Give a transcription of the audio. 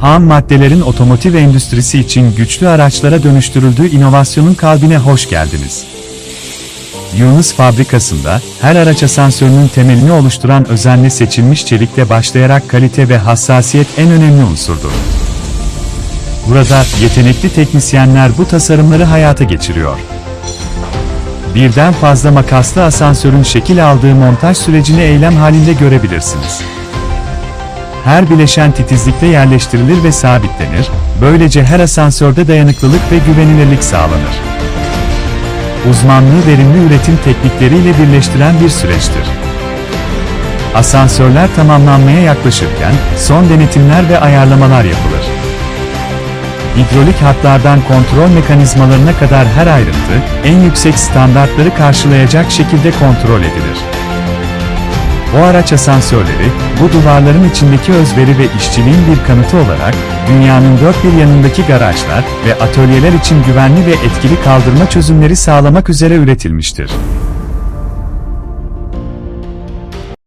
ham maddelerin otomotiv endüstrisi için güçlü araçlara dönüştürüldüğü inovasyonun kalbine hoş geldiniz. Yunus fabrikasında, her araç asansörünün temelini oluşturan özenle seçilmiş çelikle başlayarak kalite ve hassasiyet en önemli unsurdur. Burada, yetenekli teknisyenler bu tasarımları hayata geçiriyor. Birden fazla makaslı asansörün şekil aldığı montaj sürecini eylem halinde görebilirsiniz. Her bileşen titizlikte yerleştirilir ve sabitlenir, böylece her asansörde dayanıklılık ve güvenilirlik sağlanır. Uzmanlığı verimli üretim teknikleriyle birleştiren bir süreçtir. Asansörler tamamlanmaya yaklaşırken, son denetimler ve ayarlamalar yapılır. Hidrolik hatlardan kontrol mekanizmalarına kadar her ayrıntı, en yüksek standartları karşılayacak şekilde kontrol edilir. Bu araç asansörleri, bu duvarların içindeki özveri ve işçiliğin bir kanıtı olarak, dünyanın dört bir yanındaki garajlar ve atölyeler için güvenli ve etkili kaldırma çözümleri sağlamak üzere üretilmiştir.